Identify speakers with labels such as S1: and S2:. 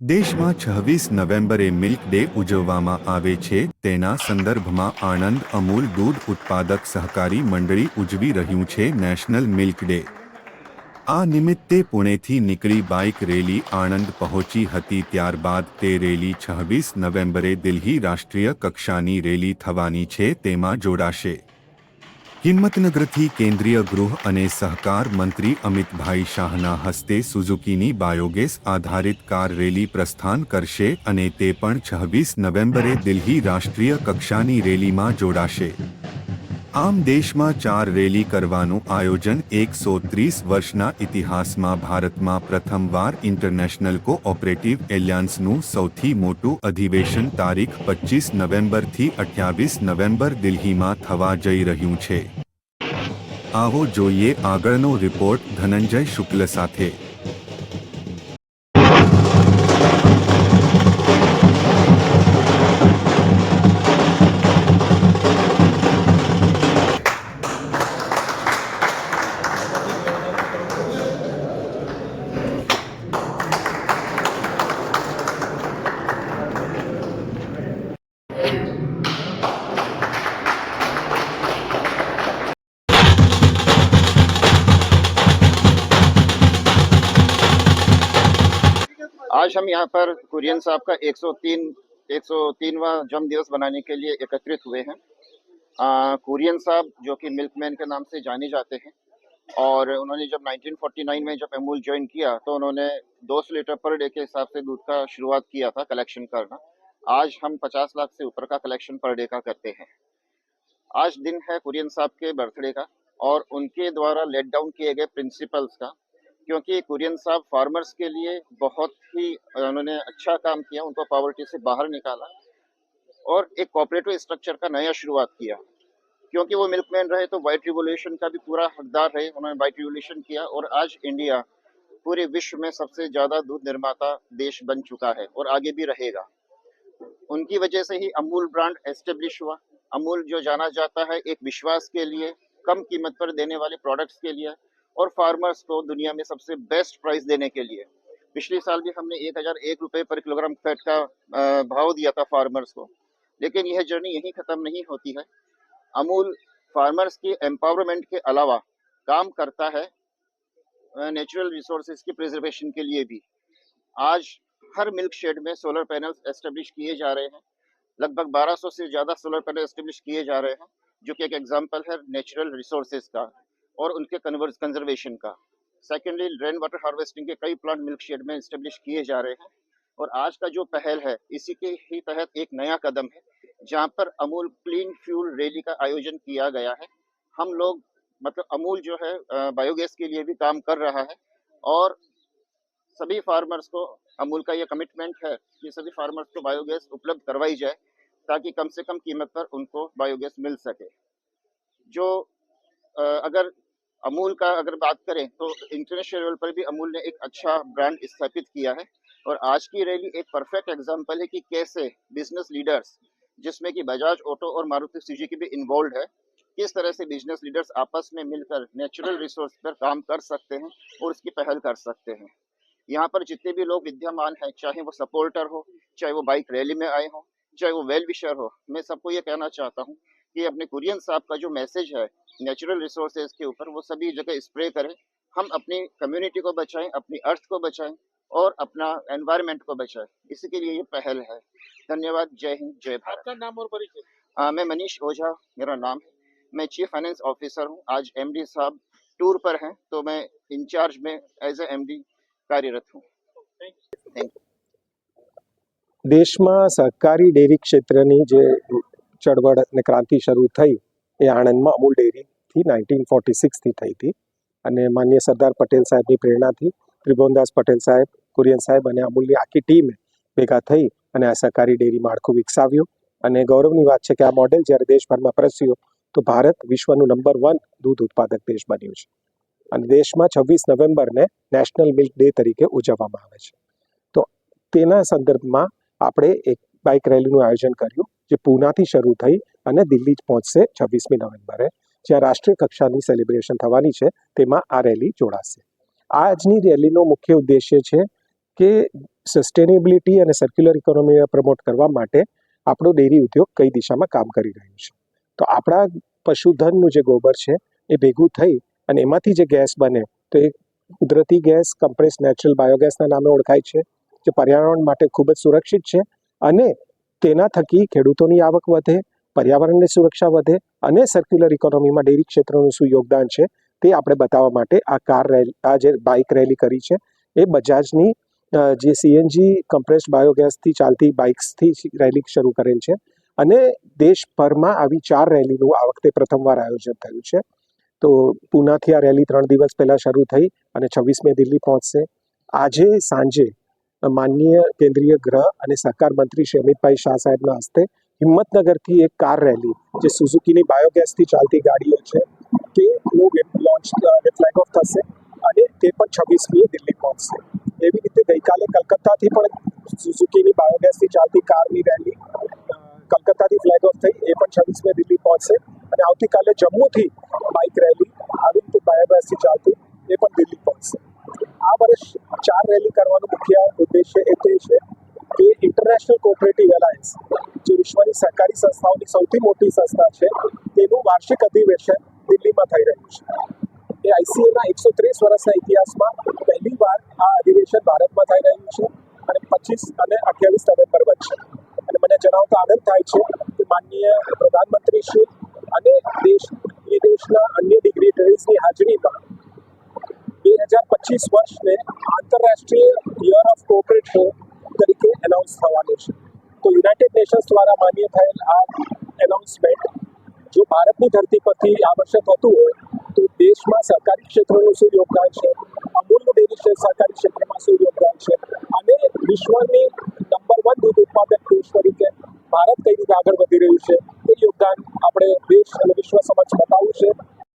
S1: દેશમાં છવ્વીસ નવેમ્બરે મિલ્ક ડે ઉજવવામાં આવે છે, તેના સંદર્ભમાં આણંદ અમૂલ દૂધ ઉત્પાદક સહકારી મંડળી ઉજવી રહ્યું છે નેશનલ મિલ્ક ડે. આ નિમિત્તે પુણેથી નીકળી બાઇક રેલી આણંદ પહોંચી હતી, ત્યારબાદ તે રેલી છવ્વીસ નવેમ્બરે દિલ્હી રાષ્ટ્રીય કક્ષાની રેલી થવાની છે, તેમાં જોડાશે. હિંમતનગરથી કેન્દ્રીય ગૃહ અને સહકાર મંત્રી અમિતભાઈ શાહના હસ્તે સુઝુકીની બાયોગેસ આધારિત કાર રેલી પ્રસ્થાન કરશે અને તે પણ છવ્વીસ નવેમ્બરે દિલ્હી રાષ્ટ્રીય કક્ષાની રેલીમાં જોડાશે. આમ દેશમાં ચાર રેલી કરવાનું આયોજન એકસો ત્રીસ વર્ષના ઇતિહાસમાં ભારતમાં પ્રથમવાર ઇન્ટરનેશનલ કોઓપરેટિવ એલિયાન્સનું સૌથી મોટું અધિવેશન તારીખ પચીસ નવેમ્બરથી અઠ્યાવીસ નવેમ્બર દિલ્હીમાં થવા જઈ રહ્યું છે. આવો જોઈએ આગળનો રિપોર્ટ ધનંજય શુક્લ સાથે.
S2: आज हम यहाँ पर कुरियन साहब का 103 103वां जन्म दिवस बनाने के लिए एकत्रित हुए हैं। आ, कुरियन साहब जो कि मिल्कमैन के नाम से जाने जाते हैं और उन्होंने जब 1949 में जब अमूल ज्वाइन किया तो उन्होंने 200 लीटर पर डे के हिसाब से दूध का शुरुआत किया था कलेक्शन करना। आज हम 50 लाख से ऊपर का कलेक्शन पर डे का करते हैं। आज दिन है कुरियन साहब के बर्थडे का और उनके द्वारा लेट डाउन किए गए प्रिंसिपल्स का। क्योंकि कुरियन साहब फार्मर्स के लिए बहुत ही, उन्होंने अच्छा काम किया, उनको पॉवर्टी से बाहर निकाला और एक कोऑपरेटिव स्ट्रक्चर का नया शुरुआत किया। क्योंकि वो मिल्कमैन रहे तो वाइट रिवोल्यूशन का भी पूरा हकदार रहे, उन्होंने वाइट रिवोल्यूशन किया और आज इंडिया पूरे विश्व में सबसे ज़्यादा दूध निर्माता देश बन चुका है और आगे भी रहेगा। उनकी वजह से ही अमूल ब्रांड एस्टेब्लिश हुआ। अमूल जो जाना जाता है एक विश्वास के लिए, कम कीमत पर देने वाले प्रोडक्ट्स के लिए और फार्मर्स को दुनिया में सबसे बेस्ट प्राइस देने के लिए। पिछले साल भी हमने एक हज़ार एक रुपये पर किलोग्राम फैट का भाव दिया था फार्मर्स को। लेकिन यह जर्नी यहीं खत्म नहीं होती है। अमूल फार्मर्स की एम्पावरमेंट के अलावा काम करता है नेचुरल रिसोर्सेज की प्रिजर्वेशन के लिए भी। आज हर मिल्क शेड में सोलर पैनल्स एस्टेब्लिश किए जा रहे हैं। लगभग 1200 से ज़्यादा सोलर पैनल एस्टेब्लिश किए जा रहे हैं, जो कि एक एग्जांपल है नेचुरल रिसोर्सेज का। और उनके कन्वर्स कंजर्वेशन का। सेकेंडली रेन वाटर हार्वेस्टिंग के कई प्लांट मिल्क शेड में एस्टेब्लिश किए जा रहे हैं। और आज का जो पहल है, इसी के ही तहत एक नया कदम है, जहाँ पर अमूल क्लीन फ्यूल रैली का आयोजन किया गया है। हम लोग मतलब अमूल जो है बायोगैस के लिए भी काम कर रहा है और सभी फार्मर्स को अमूल का ये कमिटमेंट है कि सभी फार्मर्स को बायोगैस उपलब्ध करवाई जाए, ताकि कम से कम कीमत पर उनको बायोगैस मिल सके। जो अगर अमूल का अगर बात करें तो इंटरनेशनल लेवल पर भी अमूल ने एक अच्छा ब्रांड स्थापित किया है। और आज की रैली एक परफेक्ट एग्जांपल है कि कैसे बिज़नेस लीडर्स जिसमें कि बजाज ऑटो और मारुति सुजुकी भी इन्वॉल्व है, किस तरह से बिज़नेस लीडर्स आपस में मिलकर नेचुरल रिसोर्स पर काम कर सकते हैं और उसकी पहल कर सकते हैं। यहाँ पर जितने भी लोग विद्यमान हैं, चाहे वो सपोर्टर हो, चाहे वो बाइक रैली में आए हों, चाहे वो वेल विशर हो, मैं सबको ये कहना चाहता हूँ कि अपने कुरियन साहब का जो मैसेज है नेचुरल रिसोर्सेज के ऊपर वो सभी जगह स्प्रे करें हम अपनी कम्युनिटी को बचाएं अपनी अर्थ को बचाएं और अपना एनवायरनमेंट को बचाएं इसी के लिए ये पहल है धन्यवाद जय हिंद जय भारत
S3: आपका नाम और परिचय
S2: आ, मैं मनीष ओझा मेरा नाम है मैं चीफ फाइनेंस ऑफिसर हूँ आज एमडी साहब टूर पर हैं तो मैं इंचार्ज में एज ए एमडी कार्यरत हूँ
S4: દેશમાં સહકારી ડેરી ક્ષેત્રની જે ચળવળ અને ક્રાંતિ શરૂ થઈ એ આણંદમાં અમૂલ ડેરીથી નાઇન્ટીન ફોર્ટી સિક્સથી થઈ હતી. અને માન્ય સરદાર પટેલ સાહેબની પ્રેરણાથી ત્રિભુવનદાસ પટેલ સાહેબ, કુરિયન સાહેબ અને અમૂલની આખી ટીમે ભેગા થઈ અને આ સહકારી ડેરી માળખું વિકસાવ્યું. અને ગૌરવની વાત છે કે આ મોડેલ જ્યારે દેશભરમાં પ્રસ્યું તો ભારત વિશ્વનું નંબર વન દૂધ ઉત્પાદક દેશ બન્યું છે. અને દેશમાં છવ્વીસ નવેમ્બરને નેશનલ મિલ્ક ડે તરીકે ઉજવવામાં આવે છે. તો તેના સંદર્ભમાં આપણે એક બાઇક રેલીનું આયોજન કર્યું, જે પૂનાથી શરૂ થઈ અને દિલ્હી જ પહોંચશે છવ્વીસમી નવેમ્બરે, જ્યાં રાષ્ટ્રીય કક્ષાની સેલિબ્રેશન થવાની છે, તેમાં આ રેલી જોડાશે. આજની રેલીનો મુખ્ય ઉદ્દેશ્ય છે કે સસ્ટેનેબિલિટી અને સર્ક્યુલર ઇકોનોમીને પ્રમોટ કરવા માટે આપણો ડેરી ઉદ્યોગ કઈ દિશામાં કામ કરી રહ્યું છે. તો આપણા પશુધનનું જે ગોબર છે, એ ભેગું થઈ અને એમાંથી જે ગેસ બને, તો એ કુદરતી ગેસ કમ્પ્રેસ નેચરલ બાયોગેસના નામે ઓળખાય છે, જે પર્યાવરણ માટે ખૂબ જ સુરક્ષિત છે અને તેના થકી ખેડૂતોની આવક વધે પર્યાવરણની સુરક્ષા વધે અને સર્ક્યુલર ઇકોનોમીમાં ડેરી ક્ષેત્રનું શું યોગદાન છે તે આપણે બતાવવા માટે આ કાર રેલી આ જે બાઇક રેલી કરી છે, એ બજાજની જે સીએનજી કમ્પ્રેસ્ડ બાયોગેસથી ચાલતી બાઇક્સથી રેલી શરૂ કરેલ છે અને દેશભરમાં આવી ચાર રેલીનું આ વખતે પ્રથમવાર આયોજન થયું છે. તો પૂનાથી આ રેલી ત્રણ દિવસ પહેલાં શરૂ થઈ અને છવ્વીસ મે દિલ્હી પહોંચશે. આજે સાંજે માનનીય કેન્દ્રીય ગૃહ અને સહકાર મંત્રી શ્રી અમિતભાઈ શાહ સાહેબના હસ્તે હિંમતનગરથી એક કાર રેલી જે સુઝુકીની બાયોગેસથી ચાલતી ગાડીઓ છે તેનું લોન્ચ ફ્લેગ ઓફ થશે અને તે પણ છવ્વીસમીએ દિલ્હી પહોંચશે. એવી રીતે ગઈકાલે કલકત્તાથી પણ સુઝુકીની બાયોગેસથી ચાલતી કારની રેલી કલકત્તાથી ફ્લેગ ઓફ થઈ, એ પણ છવ્વીસમી દિલ્હી પહોંચશે અને આવતીકાલે જમ્મુથી બાઇક રેલી આવી રીતે બાયોગેસથી ચાલતી એ પણ દિલ્હી પહોંચશે. આ વર્ષ ચાર રેલી કરવાનો મુખ્ય ઉદ્દેશ્ય એ તે છે ઇન્ટરનેશનલ કોઓપરેટિવ એલાયન્સ જે વિશ્વની સરકારી સંસ્થાઓની સૌથી મોટી સંસ્થા છે, તેનું વાર્ષિક અધિવેશન દિલ્હીમાં થઈ રહ્યું છે. એ આઈસીએના એકસો ત્રીસ વર્ષના ઇતિહાસમાં પહેલી વાર આ અધિવેશન ભારતમાં થઈ રહ્યું છે અને પચીસ અને અઠ્યાવીસ નવેમ્બર વચ્ચે. અને મને જણાવતા આનંદ થાય છે કે માનનીય પ્રધાનમંત્રી શ્રી અને દેશ વિદેશના અન્ય ડિગ્નેટરીઝની હાજરીમાં બે હજાર પચીસ વર્ષને આંતરરાષ્ટ્રીય યર ઓફ તરીકે એનાઉન્સ થવાનું છે તો યુનાઇટેડ નેશન્સ દ્વારા માન્ય થયેલ આ એનાઉન્સમેન્ટ જો ભારતની ધરતી પરથી આ વર્ષે થતું હોય, તો દેશમાં સરકારી ક્ષેત્રનું શું યોગદાન છે અમૂલનું ડેરી છે સરકારી ક્ષેત્રમાં શું યોગદાન છે અને વિશ્વની નંબર વન દૂધ ઉત્પાદક દેશ તરીકે ભારત કઈ રીતે આગળ વધી રહ્યું છે, એ યોગદાન આપણે દેશ